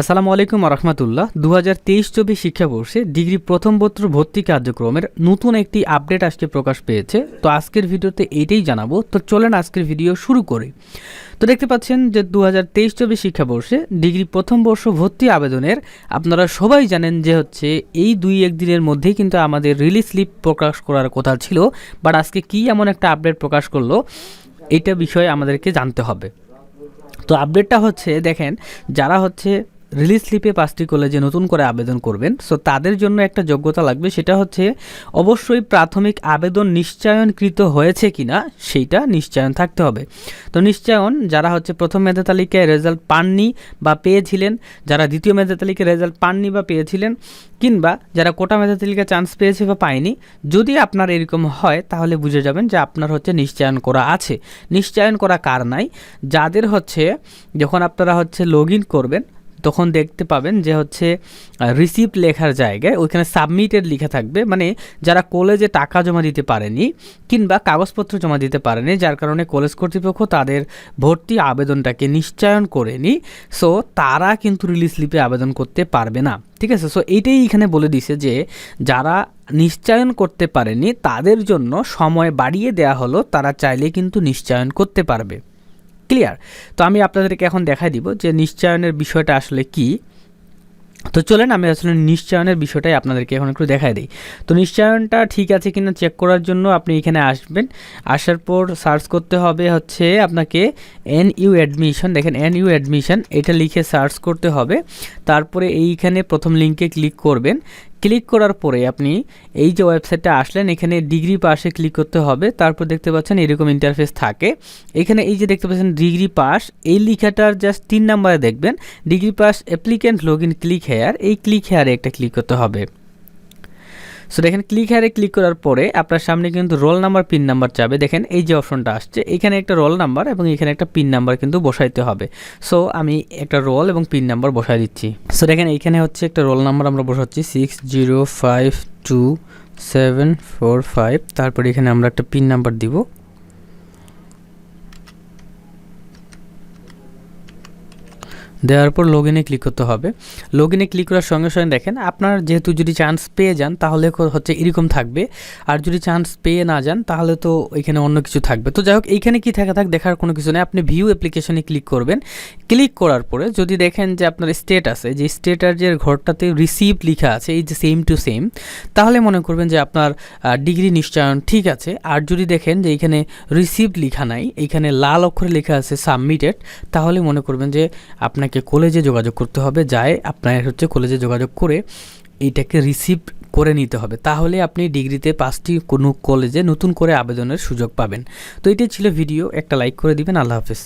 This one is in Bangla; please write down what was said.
আসসালামু আলাইকুম রহমতুল্লাহ। দু হাজার তেইশ চব্বিশ শিক্ষাবর্ষে ডিগ্রি প্রথম বত্র ভর্তি কার্যক্রমের নতুন একটি আপডেট আজকে প্রকাশ পেয়েছে। তো আজকের ভিডিওতে এইটাই জানাব। তো চলেন আজকের ভিডিও শুরু করি। তো দেখতে পাচ্ছেন যে দু হাজার তেইশ চব্বিশ শিক্ষাবর্ষে ডিগ্রি প্রথম বর্ষ ভর্তি আবেদনের আপনারা সবাই জানেন যে হচ্ছে এই দুই একদিনের মধ্যেই কিন্তু আমাদের রিলিজ স্লিপ প্রকাশ করার কথা ছিল। বাট আজকে কি এমন একটা আপডেট প্রকাশ করল এইটা বিষয়ে আমাদেরকে জানতে হবে। তো আপডেটটা হচ্ছে, দেখেন, যারা হচ্ছে রিলিজ স্লিপে পাঁচটি কলেজে নতুন করে আবেদন করবেন। সো তাদের জন্য একটা যোগ্যতা লাগবে, সেটা হচ্ছে অবশ্যই প্রাথমিক আবেদন নিশ্চয়নকৃত হয়েছে কিনা, সেইটা নিশ্চয়ন থাকতে হবে। তো নিশ্চয়ন, যারা হচ্ছে প্রথম মেধা তালিকায় রেজাল্ট পাননি বা পেয়েছিলেন, যারা দ্বিতীয় মেধা তালিকায় রেজাল্ট পাননি বা পেয়েছিলেন, কিংবা যারা কোটা মেধা তালিকায় চান্স পেয়েছে বা পায়নি, যদি আপনার এরকম হয়, তাহলে বুঝে যাবেন যে আপনার হচ্ছে নিশ্চয়ন করা আছে। নিশ্চয়ন করা কার নাই? যাদের হচ্ছে, যখন আপনারা হচ্ছে লগ করবেন তখন দেখতে পাবেন যে হচ্ছে রিসিপ্ট লেখার জায়গায় ওইখানে সাবমিটেড লেখা থাকবে। মানে যারা কলেজে টাকা জমা দিতে পারেনি কিংবা কাগজপত্র জমা দিতে পারেনি, যার কারণে কলেজ কর্তৃপক্ষ তাদের ভর্তি আবেদনটাকে নিশ্চয়ন করেনি। সো তারা কিন্তু রিলিজ স্লিপে আবেদন করতে পারবে না। ঠিক আছে? সো এইটাই এখানে বলে দিছে যে যারা নিশ্চয়ন করতে পারেনি, তাদের জন্য সময় বাড়িয়ে দেয়া হলো, তারা চাইলে কিন্তু নিশ্চয়ন করতে পারবে। ক্লিয়ার তো আমি আপনাদেরকে এখন দেখাই দিব যে নিশ্চয়নের বিষয়টা আসলে কি। তো চলেন আমি আসলে নিশ্চয়নের বিষয়টাই আপনাদেরকে এখন একটু দেখাই দিই। তো নিশ্চয়নটা ঠিক আছে কিনা চেক করার জন্য আপনি এখানে আসবেন। আসার পর সার্চ করতে হবে হচ্ছে আপনাকে এন ইউ অ্যাডমিশন দেখেন এন ইউ অ্যাডমিশন এটা লিখে সার্চ করতে হবে। তারপরে এইখানে প্রথম লিঙ্কে ক্লিক করবেন। ক্লিক করার পরে আপনি এই যে ওয়েবসাইটটা আসলেন, এখানে ডিগ্রি পাশে ক্লিক করতে হবে। তারপর দেখতে পাচ্ছেন এরকম ইন্টারফেস থাকে। এখানে এই যে দেখতে পাচ্ছেন ডিগ্রি পাস এই লেখাটার জাস্ট তিন নাম্বারে দেখবেন। Degree pass applicant log in click here এই ক্লিক হেয়ারে একটা ক্লিক করতে হবে। সো দেখেন ক্লিক হারে ক্লিক করার পরে আপনার সামনে কিন্তু রোল নাম্বার পিন নাম্বার চাবে। দেখেন, এই যে অপশনটা আসছে, এখানে একটা রোল নাম্বার এবং এখানে একটা পিন নাম্বার কিন্তু বসাইতে হবে। সো আমি একটা রোল এবং পিন নাম্বার বসাই দিচ্ছি। সো দেখেন, এইখানে হচ্ছে একটা রোল নাম্বার আমরা বসাচ্ছি six zero five two seven four five তারপরে এখানে আমরা একটা পিন নাম্বার দিব। দেওয়ার পর লগ ইনে ক্লিক করতে হবে। লগ ইনে ক্লিক করার সঙ্গে সঙ্গে দেখেন, আপনার যেহেতু যদি চান্স পেয়ে যান, তাহলে হচ্ছে এরকম থাকবে। আর যদি চান্স পেয়ে না যান, তাহলে তো এখানে অন্য কিছু থাকবে। তো যাই হোক, এইখানে কী থাকা থাক, দেখার কোনো কিছু নেই। আপনি ভিউ অ্যাপ্লিকেশনে ক্লিক করবেন। ক্লিক করার পরে যদি দেখেন যে আপনার স্টেট আছে, যে স্টেটার যে ঘরটাতে রিসিভ লেখা আছে, এই যে সেম টু সেম তাহলে মনে করবেন যে আপনার ডিগ্রি নিশ্চয়ন ঠিক আছে। আর যদি দেখেন যে এখানে রিসিভ লেখা নাই, এখানে লাল অক্ষরে লেখা আছে সাবমিটেড তাহলে মনে করবেন যে আপনাকে আপনাকে কলেজে যোগাযোগ করতে হবে। যায় আপনার হচ্ছে কলেজে যোগাযোগ করে এইটাকে রিসিভ করে নিতে হবে। তাহলে আপনি ডিগ্রিতে পাঁচটি কোনো কলেজে নতুন করে আবেদনের সুযোগ পাবেন। তো এটাই ছিল ভিডিও একটা লাইক করে দিবেন, আল্লাহ হাফেজ।